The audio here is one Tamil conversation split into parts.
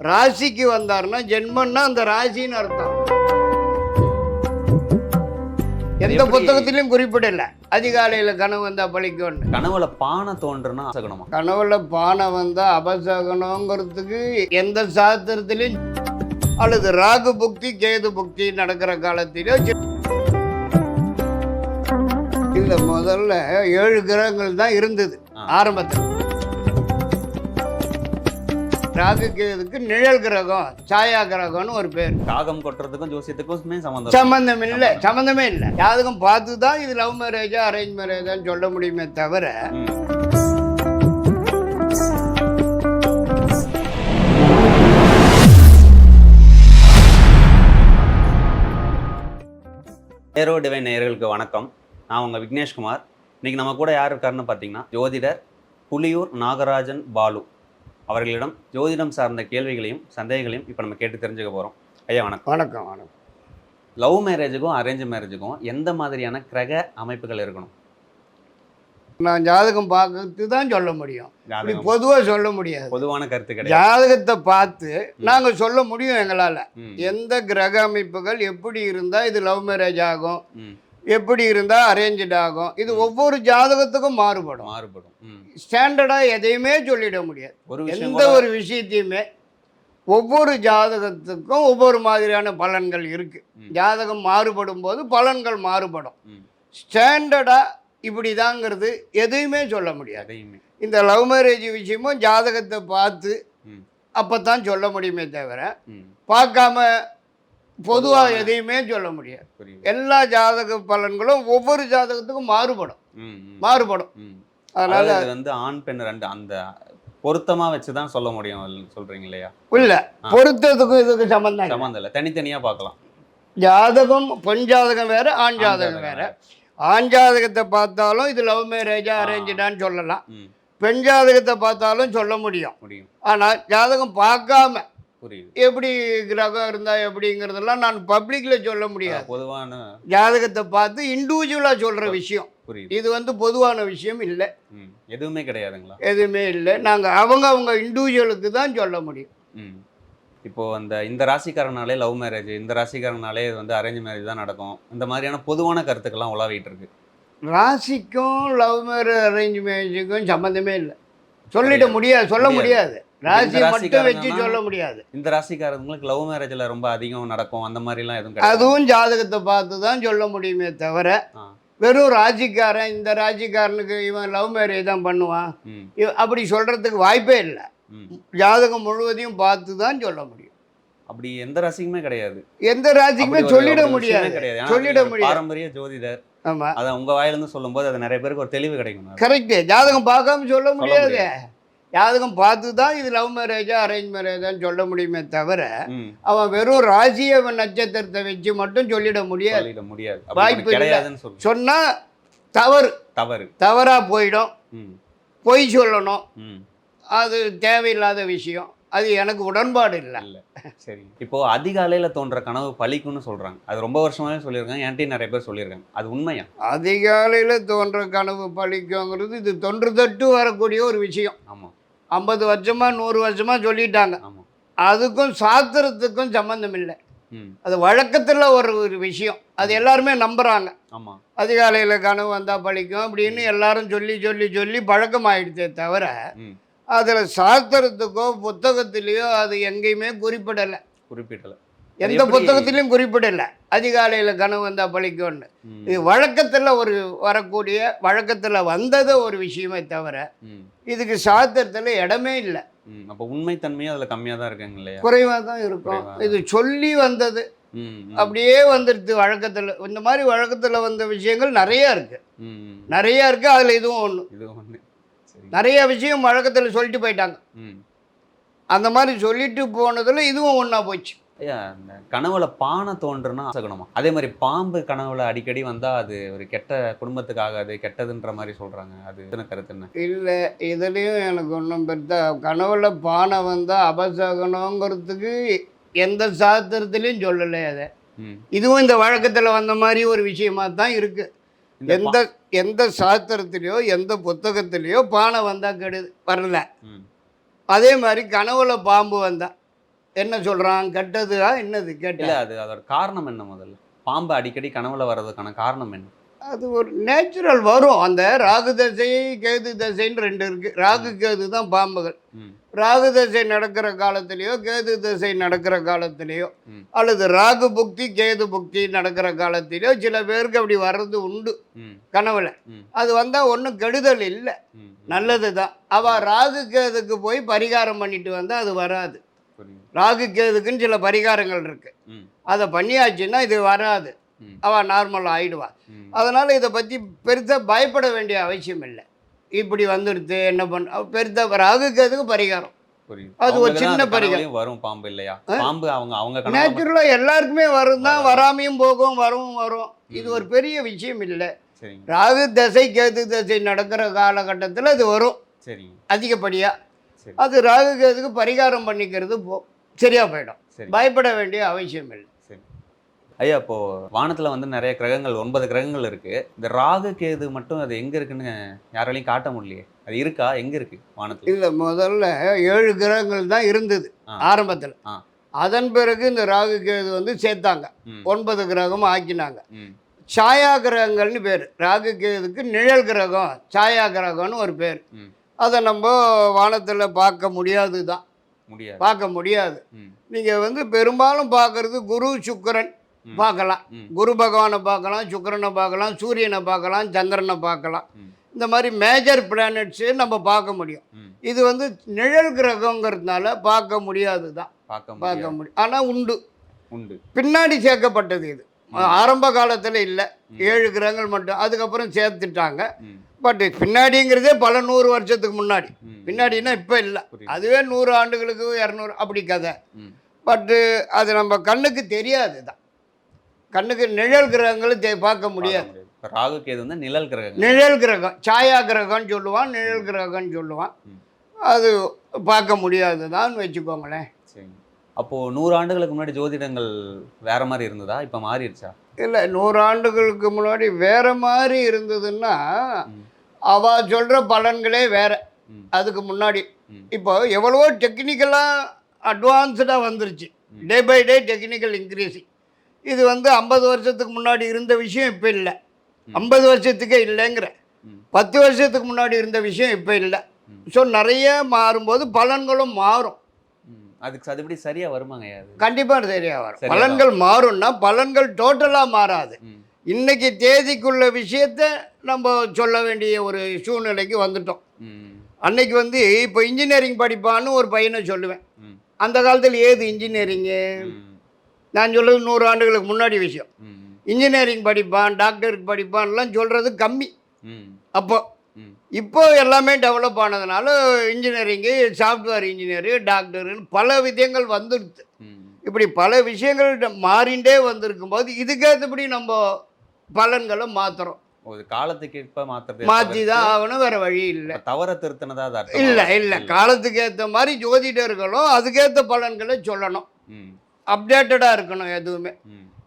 ராசிக்கு வந்தாருன்னா ஜென்மன்னா அந்த ராசின்னு அர்த்தம். எந்த? புத்தகத்திலையும் குறிப்பிடல. அதிகாலையில் கனவு வந்தா பழிக்கும்னு கனவுல பானை தோன்றுனா சகுனமா கனவுல பானை வந்தா அபசகனங்கிறதுக்கு எந்த சாஸ்திரத்திலையும் அல்லது ராகு புக்தி கேது புக்தி நடக்கிற காலத்திலோ சி- இல்ல முதல்ல ஏழு கிரகங்கள் தான் இருந்தது. ஆரம்பத்தில். ராகு கேதுக்கு நிழல் கிரகம் சாயா கிரகம்னு ஒரு பேர். காகம் கொட்டுறதுக்கும் ஜோசியத்துக்குமே சம்மந்தம் சம்பந்தம் இல்லை சம்பந்தமே. இல்லை. ஜாதகம் பார்த்து தான் இது லவ் மேரேஜா அரேஞ்ச் மேரேஜான்னு சொல்ல முடியுமே தவிர. ஏரோ டிவைன் நேயர்களுக்கு வணக்கம். நான் உங்கள் விக்னேஷ்குமார். இன்னைக்கு நம்ம கூட யார் இருக்காருன்னு பார்த்தீங்கன்னா ஜோதிடர் புலியூர் நாகராஜன் பாலு. அவர்களிடம் ஜோதிடம் சார்ந்த கேள்விகளையும் சந்தேகங்களையும் இப்போ நம்ம கேட்டு தெரிஞ்சுக்க போகிறோம் ஐயா வணக்கம். வணக்கம் வணக்கம். லவ் மேரேஜுக்கும் அரேஞ்ச் மேரேஜுக்கும் எந்த மாதிரியான கிரக அமைப்புகள் இருக்கணும்? நான் ஜாதகம் பார்க்கறது தான் சொல்ல முடியும். இப்படி பொதுவாக சொல்ல முடியாது. பொதுவான கருத்து கிடையாது. ஜாதகத்தை பார்த்து நாங்கள் சொல்ல முடியும் எங்களால். எந்த கிரக அமைப்புகள் எப்படி இருந்தால் இது லவ் மேரேஜ் ஆகும். எப்படி இருந்தால் அரேஞ்சட் ஆகும். இது ஒவ்வொரு ஜாதகத்துக்கும் மாறுபடும். மாறுபடும். ஸ்டாண்டர்டாக எதையுமே சொல்லிட முடியாது. எந்த ஒரு விஷயத்தையுமே ஒவ்வொரு ஜாதகத்துக்கும் ஒவ்வொரு மாதிரியான பலன்கள் இருக்கு. ம். ஜாதகம் மாறுபடும் போது பலன்கள் மாறுபடும். ஸ்டாண்டர்டாக இப்படிதாங்கிறது எதையுமே சொல்ல முடியாது. இந்த லவ் மேரேஜ் விஷயமும் ஜாதகத்தை பார்த்து அப்போ தான் சொல்ல முடியுமே தவிர பார்க்காம பொதுவாக எதையுமே சொல்ல முடியாது. எல்லா ஜாதக பலன்களும் ஒவ்வொரு ஜாதகத்துக்கும் மாறுபடும். மாறுபடும். அதனால வந்து ஆண் பெண் ரெண்டு அந்த பொருத்தமா வச்சு தான் சொல்ல முடியும் சொல்றீங்க இல்லையா? இல்ல. பொருத்தத்துக்கும் இதுக்கு சம்பந்தம் இல்லை. சம்மந்தம் இல்லை. தனித்தனியா பார்க்கலாம். ஜாதகம் பெண் ஜாதகம் வேற ஆண் ஜாதகம் வேற. ஆண் ஜாதகத்தை பார்த்தாலும் இது லவ் மேரேஜா ஆ. அரேஞ்சுடான்னு சொல்லலாம். பெண் ஜாதகத்தை பார்த்தாலும் சொல்ல முடியும். முடியும். ஆனால் ஜாதகம் பார்க்காம புரியுது. எப்படி கிரகம் இருந்தா எப்படிங்கிறதெல்லாம் நான் பப்ளிக்ல சொல்ல முடியாது. பொதுவான ஜாதகத்தை பார்த்து இண்டிவிஜுவலா சொல்ற விஷயம். புரியுது. இது வந்து பொதுவான விஷயம் இல்லை. ம், எதுவுமே கிடையாதுங்களா? எதுவுமே இல்லை. நாங்கள் அவங்க அவங்க இண்டிவிஜுவலுக்கு தான் சொல்ல முடியும். ம். இப்போ அந்த இந்த ராசிக்காரனாலே லவ் மேரேஜ் இந்த ராசிக்காரனாலே இது வந்து அரேஞ்ச் மேரேஜ் தான் நடக்கும். இந்த மாதிரியான பொதுவான கருத்துக்கள்லாம் உலாவிட்டு இருக்கு. ராசிக்கும் லவ் மேரேஜ் அரேஞ்ச் மேரேஜுக்கும் சம்மந்தமே இல்லை. சொல்லிட முடியாது. சொல்ல முடியாது. மட்டும் வச்சு சொல்ல முடியாது இந்த ராசிக்காரங்களுக்கு லவ் மேரேஜ்ல ரொம்ப அதிகம் நடக்கும். அந்த மாதிரிலாம் எதுவும் அதுவும் ஜாதகத்தை பார்த்து தான் சொல்ல முடியுமே தவிர. வெறும் ராசிக்காரன் இந்த ராசிக்காரனுக்கு இவன் லவ் மேரேஜ் தான் பண்ணுவான். அப்படி சொல்றதுக்கு வாய்ப்பே இல்லை. ஜாதகம் முழுவதையும் பார்த்து தான் சொல்ல முடியும். அப்படி எந்த ராசிக்குமே கிடையாது. எந்த ராசிக்குமே சொல்லிட முடியாது. கிடையாது. சொல்லிட முடியாது. பாரம்பரிய ஜோதிடர். ஆமா. அத உங்க வாயிலிருந்து சொல்லும்போது அது நிறைய பேருக்கு ஒரு தெளிவு கிடைக்கும் கரெக்ட் ஜாதகம் பார்க்காம சொல்ல முடியாது. ஜாதகம் பார்த்து தான் இது லவ் மேரேஜா அரேஞ்ச் மேரேஜான்னு சொல்ல முடியுமே தவிர அவன் வெறும் ராசி அவன் நட்சத்திரத்தை வச்சு மட்டும் சொல்லிட முடியாது. முடியாது. வாய்ப்பு. கிடையாதுன்னு சொன்னா தவறு. தவறு. தவறா போயிடும். பொய் சொல்லணும். அது தேவையில்லாத விஷயம். அது எனக்கு உடன்பாடு இல்லை. இல்ல. சரி. இப்போ அதிகாலையில தோன்ற கனவு பலிக்கும்னு சொல்றாங்க. அது ரொம்ப வருஷமாவே சொல்லியிருக்காங்க. என்கிட்டயும் நிறைய பேர் சொல்லியிருக்காங்க. அது உண்மையா? அதிகாலையில் தோன்ற கனவு பழிக்குங்கிறது இது தொன்று தொட்டு வரக்கூடிய ஒரு விஷயம். ஆமா. ஐம்பது வருஷமா நூறு வருஷமா சொல்லிட்டாங்க. அதுக்கும் சாஸ்திரத்துக்கும் சம்மந்தம் இல்லை அது வழக்கத்தில் ஒரு ஒரு விஷயம். அது எல்லாருமே நம்புகிறாங்க அதிகாலையில் கனவு வந்தால் பழிக்கும் அப்படின்னு எல்லாரும் சொல்லி சொல்லி சொல்லி பழக்கமாயிடுச்சே தவிர ம். அதில் சாஸ்திரத்துக்கோ புத்தகத்திலேயோ அது எங்கேயுமே குறிப்பிடலை. குறிப்பிடல. எந்த புத்தகத்திலையும் குறிப்பிடலை. அதிகாலையில் கனவு வந்தால் பழிக்கும்னு. இது வழக்கத்தில் ஒரு வரக்கூடிய வழக்கத்தில் வந்தது ஒரு விஷயமே தவிர இதுக்கு சாஸ்திரத்தில் இடமே இல்லை. அப்ப உண்மைத்தன்மையும் அதுல கம்மியா தான் இருக்காங்க இல்லையா? குறைவாக தான் இருக்கும். இது சொல்லி வந்தது. அப்படியே வந்துடுது வழக்கத்தில். இந்த மாதிரி வழக்கத்தில் வந்த விஷயங்கள் நிறைய இருக்குது. நிறைய இருக்குது அதில் இதுவும் ஒன்று இது ஒண்ணு. சரி. நிறைய விஷயம் வழக்கத்தில் சொல்லிட்டு போயிட்டாங்க. அந்த மாதிரி சொல்லிட்டு போனதில் இதுவும் ஒன்றா போச்சு. கனவுல பானை தோன்றுனா சகுனமா அதே மாதிரி பாம்பு கனவுல அடிக்கடி வந்தா அது ஒரு கெட்ட குடும்பத்துக்கு ஆகாது கெட்டதுன்ற மாதிரி சொல்றாங்க. அது என்ன கருத்து என்ன? இல்லை இதுலேயும் எனக்கு ஒன்றும் பெருத்தா கனவுல பானை வந்தால் அபசகனங்கிறதுக்கு எந்த சாஸ்திரத்துலேயும் சொல்லலை அதை. இதுவும் இந்த வழக்கத்தில் வந்த மாதிரி ஒரு விஷயமா தான் இருக்குது இந்த எந்த எந்த சாஸ்திரத்திலையோ எந்த புத்தகத்திலையோ பானை வந்தால் கெடுது வரல. அதே மாதிரி கனவுல பாம்பு வந்தா என்ன சொல்றான்? கெட்டதுயா என்னது? இல்ல கேட்ட அது அதோட காரணம் என்ன முதல்ல? பாம்பு அடிக்கடி கனவுல வர்றதுக்கான காரணம் என்ன? அது ஒரு நேச்சுரல் வரும். அந்த ராகு தசை கேது தசைன்னு ரெண்டு இருக்கு. ராகு கேது தான் பாம்புகள். ராகு தசை நடக்கிற காலத்திலேயோ கேது தசை நடக்கிற காலத்திலேயோ. அல்லது ராகு புக்தி கேது புக்தி நடக்கிற காலத்திலேயோ சில பேருக்கு அப்படி வர்றது உண்டு கனவுல. அது வந்தால் ஒன்றும் கெடுதல் இல்லை. நல்லது தான் அவள் ராகு கேதுக்கு போய் பரிகாரம் பண்ணிட்டு வந்தால் அது வராது. ராகு கேதுக்குன்னு சில பரிகாரங்கள் இருக்கு. ம். அதை பண்ணியாச்சுன்னா இது வராது. அவள் நார்மல் ஆயிடுவா. ம். அதனால் இதை பற்றி பெருசாக பயப்பட வேண்டிய அவசியம் இல்லை. இப்படி வந்துடுது என்ன பண்ண பெருத்த ராகு கேதுக்கு பரிகாரம். அது ஒரு சின்ன பரிகாரம். வரும் பாம்பு இல்லையா? பாம்பு அவங்க அவங்க நேச்சுரலாக எல்லாருக்குமே வரும் தான். வராமையும் போகும் வரும் வரும். இது. ஒரு பெரிய விஷயம் இல்லை. ராகு தசை கேது தசை நடக்கிற காலகட்டத்தில் அது வரும். அதிகப்படியாக அது ராகு கேதுக்கு பரிகாரம் பண்ணிக்கிறது சரியா போயிடும். பயப்பட வேண்டிய அவசியம் இல்லை. ஐயா இப்போ வானத்துல வந்து நிறைய கிரகங்கள் ஒன்பது கிரகங்கள் இருக்கு. இந்த ராகு கேது மட்டும் அது எங்க இருக்குன்னு யாராலையும் காட்ட முடியலையே. அது இருக்கா? எங்க இருக்கு வானத்துல? இல்லை முதல்ல ஏழு கிரகங்கள் தான் இருந்தது. ஆரம்பத்தில். அதன் பிறகு இந்த ராகு கேது வந்து சேர்த்தாங்க. ஒன்பது கிரகமும் ஆக்கினாங்க. சாயா கிரகங்கள்னு பேர். ராகு கேதுக்கு நிழல் கிரகம் சாயா கிரகம்னு ஒரு பேர். அதை நம்ம வானத்தில் பார்க்க முடியாது தான் முடியாது. பார்க்க முடியாது. நீங்கள் வந்து பெரும்பாலும் பார்க்கறது குரு சுக்கிரன். பார்க்கலாம். குரு பகவானை பார்க்கலாம் சுக்கிரனை பார்க்கலாம் சூரியனை பார்க்கலாம் சந்திரனை பார்க்கலாம். இந்த மாதிரி மேஜர் பிளானட்ஸு நம்ம பார்க்க முடியும். இது வந்து நிழல் கிரகங்கிறதுனால பார்க்க முடியாது. தான் பார்க்க முடியும் ஆனால் உண்டு. உண்டு. பின்னாடி சேர்க்கப்பட்டது இது. ஆரம்ப காலத்தில் இல்லை. ஏழு கிரகங்கள் மட்டும். அதுக்கப்புறம் சேர்த்துட்டாங்க. பட் பின்னாடிங்கிறதே பல நூறு வருஷத்துக்கு முன்னாடி. ம். பின்னாடினா இப்போ இல்லை. அதுவே நூறு ஆண்டுகளுக்கு இரநூறு அப்படி கதை. பட்டு அது நம்ம கண்ணுக்கு தெரியாது தான். கண்ணுக்கு நிழல் கிரகங்களை தெ- பார்க்க முடியாது. ராகு கேது வந்து நிழல் கிரகங்கள். நிழல் கிரகம் சாயா கிரகம்னு சொல்லுவான் நிழல் கிரகம்னு சொல்லுவான். அது பார்க்க முடியாது தான் வச்சுக்கோங்களேன் சரிங்க அப்போ நூறு ஆண்டுகளுக்கு முன்னாடி ஜோதிடங்கள் வேற மாதிரி இருந்ததா இப்ப மாறிடுச்சா இல்லை நூறு ஆண்டுகளுக்கு முன்னாடி வேற மாதிரி இருந்ததுன்னா ம். அவ சொல்கிற பலன்களே வேற. அதுக்கு முன்னாடி. இப்போ எவ்வளவோ டெக்னிக்கலாக அட்வான்ஸ்டாக வந்துருச்சு. Day by day technical increasing இது வந்து ஐம்பது வருஷத்துக்கு முன்னாடி இருந்த விஷயம் இப்போ இல்லை. ஐம்பது வருஷத்துக்கே இல்லைங்கிற. பத்து வருஷத்துக்கு முன்னாடி இருந்த விஷயம் இப்போ இல்லை. ஸோ நிறைய மாறும்போது பலன்களும் மாறும். அதுக்கு அதுபடி சரியா வருமாங்க கண்டிப்பாக சரியாக வரும் பலன்கள் மாறும்னா பலன்கள் டோட்டலாக மாறாது. இன்னைக்கு தேதிக்குள்ள விஷயத்த நம்ம சொல்ல வேண்டிய ஒரு சூழ்நிலைக்கு வந்துட்டோம். அன்னைக்கு வந்து இப்போ இன்ஜினியரிங் படிப்பான்னு ஒரு பையனை சொல்லுவேன். அந்த காலத்தில் ஏது இன்ஜினியரிங்கு. நான் சொல்றது நூறு ஆண்டுகளுக்கு முன்னாடி விஷயம். இன்ஜினியரிங் படிப்பான் டாக்டருக்கு படிப்பான்லாம் சொல்கிறது கம்மி. அப்போ. இப்போ எல்லாமே டெவலப் ஆனதுனால இன்ஜினியரிங்கு சாஃப்ட்வேர் இன்ஜினியரு டாக்டருன்னு பல விஷயங்கள் வந்துடுது. இப்படி பல விஷயங்கள் மாறிண்டே வந்திருக்கும் போது இதுக்கேற்றபடி நம்ம பலன்களை மாற்றுறோம் ஒரு காலத்துக்கு இப்ப மாத்துறது மாற்றி தான் ஆகணும் வேறு வழி இல்லை. தவற திருத்தினதா இல்லை இல்லை. காலத்துக்கு ஏற்ற மாதிரி ஜோதிடர்களும் அதுக்கேற்ற பலன்களை சொல்லணும். அப்டேட்டடாக இருக்கணும் எதுவுமே.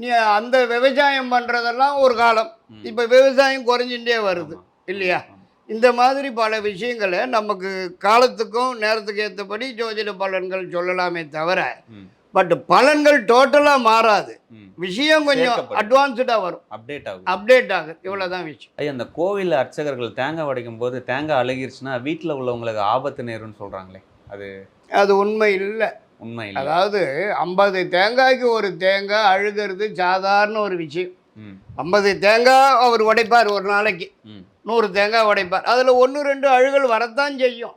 நீ அந்த விவசாயம் பண்ணுறதெல்லாம் ஒரு காலம். இப்போ விவசாயம் குறைஞ்சுட்டே வருது. இல்லையா. இந்த மாதிரி பல விஷயங்களை நமக்கு காலத்துக்கும் நேரத்துக்கு ஏற்றபடி ஜோதிட பலன்கள் சொல்லலாமே தவிர. பட் பலன்கள் டோட்டலாக மாறாது. விஷயம் கொஞ்சம். அட்வான்ஸ்டாக வரும். அப்டேட் ஆகும். அப்டேட் ஆகுது. இவ்வளோதான் விஷயம். ஐயா இந்த கோவில் அர்ச்சகர்கள் தேங்காய் உடைக்கும் போது தேங்காய் அழுகிருச்சுன்னா வீட்டில் உள்ளவங்களுக்கு ஆபத்து நேரும்னு சொல்றாங்களே. அது அது உண்மை இல்லை. உண்மை இல்லை. அதாவது ஐம்பது தேங்காய்க்கு ஒரு தேங்காய் அழுகிறது சாதாரண ஒரு விஷயம். ஐம்பது தேங்காய் அவர் உடைப்பார் ஒரு நாளைக்கு. நூறு தேங்காய் உடைப்பார். அதில் ஒன்று ரெண்டு அழுகல் வரத்தான் செய்யும்.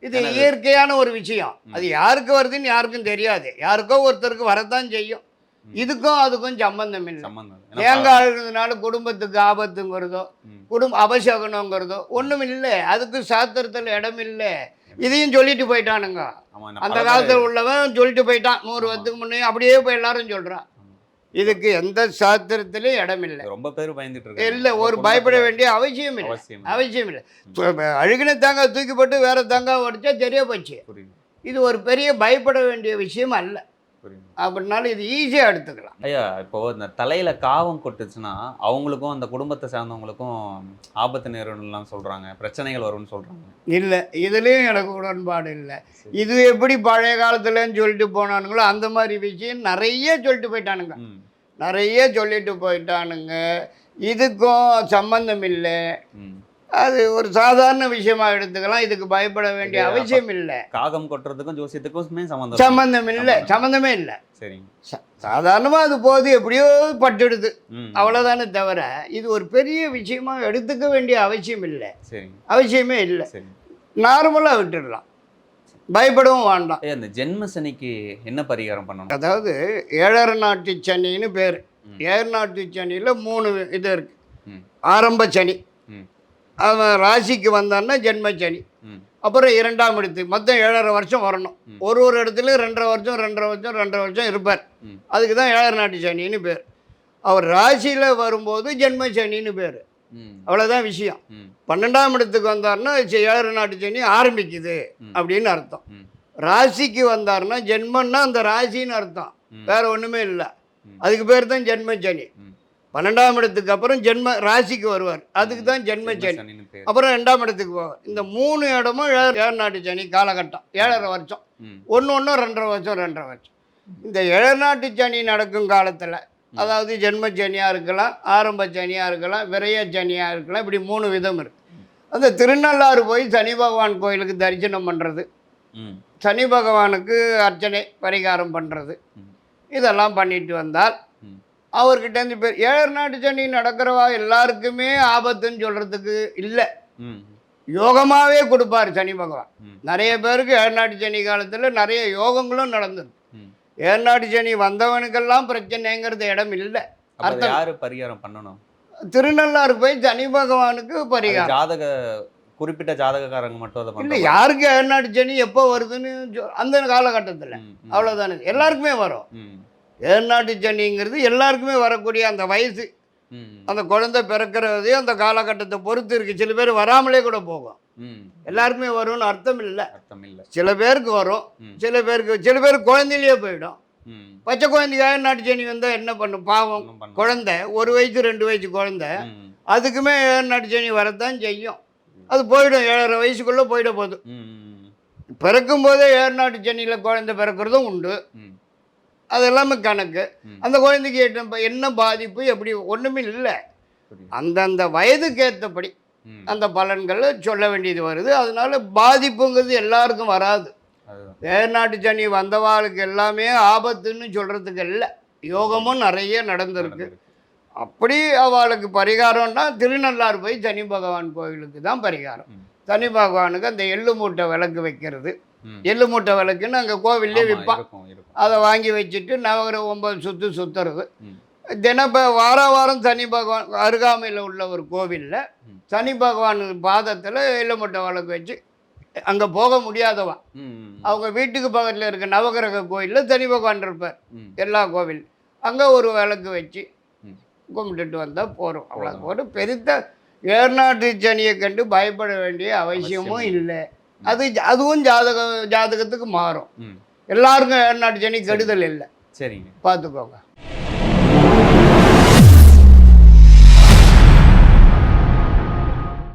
இது இயற்கையான ஒரு விஷயம். அது யாருக்கு வருதுன்னு யாருக்கும் தெரியாது. யாருக்கோ ஒருத்தருக்கு வரத்தான் செய்யும். இதுக்கும் அதுக்கும் சம்பந்தம் இல்லை. தேங்காய் அழுகிறதுனால குடும்பத்துக்கு ஆபத்துங்கிறதோ. குடும்ப அபசகனங்கிறதோ ஒன்றும் இல்லை. அதுக்கு சாத்திரத்தில் இடம் இல்லை. இதையும் சொல்லிட்டு போயிட்டானுங்க. அந்த காலத்தில் உள்ளவன் சொல்லிட்டு போயிட்டான். நூறு ஆமா. வருஷத்துக்கு முன்னே அப்படியே போய் எல்லாரும் சொல்கிறான். இதுக்கு எந்த சாத்திரத்திலையும் இடம் இல்லை ரொம்ப பேர் பயந்துட்டு இல்லை ஒரு பயப்பட வேண்டிய அவசியம் இல்லை. அவசியம்? இல்லை. அழுகின தேங்காய் தூக்கி போட்டு வேற தேங்காய் உடைச்சா சரியா போச்சு. இது ஒரு பெரிய பயப்பட வேண்டிய விஷயம் அல்ல. அப்படின்னாலும் இது ஈஸியாக எடுத்துக்கலாம். ஐயா இப்போ இந்த தலையில காவம் கொட்டுச்சுன்னா அவங்களுக்கும் அந்த குடும்பத்தை சார்ந்தவங்களுக்கும் ஆபத்து நேரிடலாம் சொல்றாங்க பிரச்சனைகள் வரும்னு சொல்றாங்க. இல்லை இதுலேயும் எனக்கு உடன்பாடு இல்லை. இது எப்படி பழைய காலத்துலன்னு சொல்லிட்டு போனானுங்களோ அந்த மாதிரி விஷயம் நிறைய சொல்லிட்டு போயிட்டானுங்க. நிறைய சொல்லிட்டு போயிட்டானுங்க. இதுக்கும் சம்பந்தம் இல்லை. ம். அது ஒரு சாதாரண விஷயமா எடுத்துக்கலாம். இதுக்கு பயப்பட வேண்டிய அவசியம் இல்லை. காகம் கொட்டுறதுக்கும் ஜோசியத்துக்குமே சம்மந்தம் சம்பந்தம் இல்லை. சம்பந்தமே இல்லை. சரிங்க. சாதாரணமாக அது போது எப்படியோ பட்டுடுது. அவ்வளோதானே தவிர இது ஒரு பெரிய விஷயமா எடுத்துக்க வேண்டிய அவசியம் இல்லை. சரிங்க. அவசியமே இல்லை. சரி. நார்மலாக விட்டுடலாம். பயப்படவும் வேண்டாம். இந்த ஜென்ம சனிக்கு என்ன பரிகாரம் பண்ணணும்? அதாவது ஏழரை நாட்டு சனின்னு பேர். ஏழு நாட்டு சனியில் மூணு இது இருக்கு. ஆரம்ப சனி. அவன் ராசிக்கு வந்தான்னா ஜென்ம சனி ம், அப்புறம் இரண்டாம் இடத்து மொத்தம் ஏழரை வருஷம் வரணும். ஒரு ஒரு இடத்துல ரெண்டரை வருஷம் ரெண்டரை வருஷம் ரெண்டரை வருஷம் இருப்பார். அதுக்கு தான் ஏழரை நாட்டு சனின்னு பேர். அவர் ராசியில் வரும்போது ஜென்ம சனின்னு பேர் அவ்வளோதான் விஷயம். பன்னெண்டாம் இடத்துக்கு வந்தார்னா ஏழரை நாட்டு சனி ஆரம்பிக்குது. அப்படின்னு அர்த்தம். ராசிக்கு வந்தார்னா ஜென்மன்னா அந்த ராசின்னு அர்த்தம். வேற ஒன்றுமே இல்லை. அதுக்கு பேர் தான் ஜென்ம சனி ம். பன்னெண்டாம் இடத்துக்கு அப்புறம் ஜென்ம ராசிக்கு வருவார். அதுக்கு தான் ஜென்ம சனி. அப்புறம் ரெண்டாம் இடத்துக்கு போவார். இந்த மூணு இடமும் ஏழு ஏழு நாட்டு சனி காலகட்டம். ஏழரை வருஷம். ஒன்று ஒன்று ரெண்டரை வருஷம் ரெண்டரை வருஷம். இந்த ஏழு நாட்டு சனி நடக்கும் காலத்தில் அதாவது ஜென்ம சனியாக இருக்கலாம் ஆரம்ப சனியாக இருக்கலாம் விரைய சனியாக இருக்கலாம் இப்படி மூணு விதம் இருக்கு. அந்த திருநள்ளாறு போய் சனி பகவான் கோயிலுக்கு தரிசனம் பண்ணுறது சனி பகவானுக்கு அர்ச்சனை பரிகாரம் பண்ணுறது. இதெல்லாம் பண்ணிட்டு வந்தால். அவர்கிட்டேருந்து பேர் ஏழு நாட்டு சனி நடக்கிறவா எல்லாருக்குமே ஆபத்துன்னு சொல்கிறதுக்கு இல்லை. யோகமாகவே கொடுப்பார் சனி பகவான். நிறைய பேருக்கு ஏழ்நாட்டு சனி காலத்தில் நிறைய யோகங்களும் நடந்தது. ஏழ்நாட்டு சனி வந்தவனுக்கெல்லாம் பிரச்சனைங்கிறது இடம் இல்லை. அர்த்தம். யாரு பரிகாரம் பண்ணணும்? திருநள்ளாறு போய் சனி பகவானுக்கு பரிகாரம். ஜாதக குறிப்பிட்ட ஜாதகக்காரங்க மட்டும் இல்லை யாருக்கு ஏழ்நாட்டு சனி எப்போ வருதுன்னு அந்த காலகட்டத்தில். அவ்வளோதானே எல்லாருக்குமே வரும். ஏழ்நாட்டு சனிங்கிறது எல்லாருக்குமே வரக்கூடிய அந்த வயசு. அந்த குழந்தை பிறக்கிறது அந்த காலகட்டத்தை பொறுத்து இருக்குது சில பேர் வராமலே கூட போகும். எல்லாருக்குமே வரும்னு அர்த்தம் இல்லை. அர்த்தம் இல்ல சில பேருக்கு வரும். சில பேருக்கு சில பேருக்கு குழந்தையிலேயே போயிடும். பச்சை குழந்தைக்கு ஏழ்நாட்டு சனி வந்தால் என்ன பண்ணும்? பாவம். குழந்தை ஒரு வயசு ரெண்டு வயசு குழந்தை. அதுக்குமே ஏழ்நாட்டு சனி வரத்தான் செய்யும். அது போயிடும். ஏழரை வயசுக்குள்ளே போயிட போகுது. பிறக்கும் போதே ஏழ்நாட்டு சனியில் குழந்தை பிறக்கிறதும் உண்டு. அது எல்லாமே கணக்கு. அந்த குழந்தைக்கு என்ன என்ன பாதிப்பு எப்படி ஒன்றுமே இல்லை. அந்தந்த வயதுக்கு ஏற்றபடி அந்த பலன்களை சொல்ல வேண்டியது வருது அதனால பாதிப்புங்கிறது எல்லாருக்கும் வராது. ஏழ்நாட்டு சனி வந்தவாளுக்கு எல்லாமே ஆபத்துன்னு சொல்கிறதுக்கு இல்லை யோகமும் நிறைய நடந்திருக்கு. அப்படி அவளுக்கு பரிகாரம்னா திருநள்ளாறு போய் சனி பகவான் கோவிலுக்கு தான் பரிகாரம். சனி பகவானுக்கு அந்த எள்ளு மூட்டை விளக்கு வைக்கிறது. எள்ளு மூட்டை விளக்குன்னு அங்கே கோவில்லே விற்பான். அதை வாங்கி வச்சுட்டு நவகிர ஒன்பது சுற்று சுற்றுறது இப்போ வார வாரம் சனி பகவான் அருகாமையில் உள்ள ஒரு கோவிலில். சனி பகவான் பாதத்தில் எள்ளு மூட்டை விளக்கு வச்சு அங்கே போக முடியாதவன். அவங்க வீட்டுக்கு பக்கத்தில் இருக்க நவகிரக கோயிலில் சனி பகவான் இருப்பார். எல்லா கோவில் அங்கே ஒரு விளக்கு வச்சு. கும்பிட்டுட்டு வந்தால் போகிறோம் அவ்வளோ. ஒரு பெருத்த ஏர்நாட்டு சனியை கண்டு பயப்பட வேண்டிய அவசியமும் அவசியம் இல்லை. அது அதுவும் ஜாதக ஜாதகத்துக்கு மாறும். எல்லாருக்கும் ஏர்நாட்டு சனி கெடுதல் இல்லை. சரிங்க. பார்த்துக்கோங்க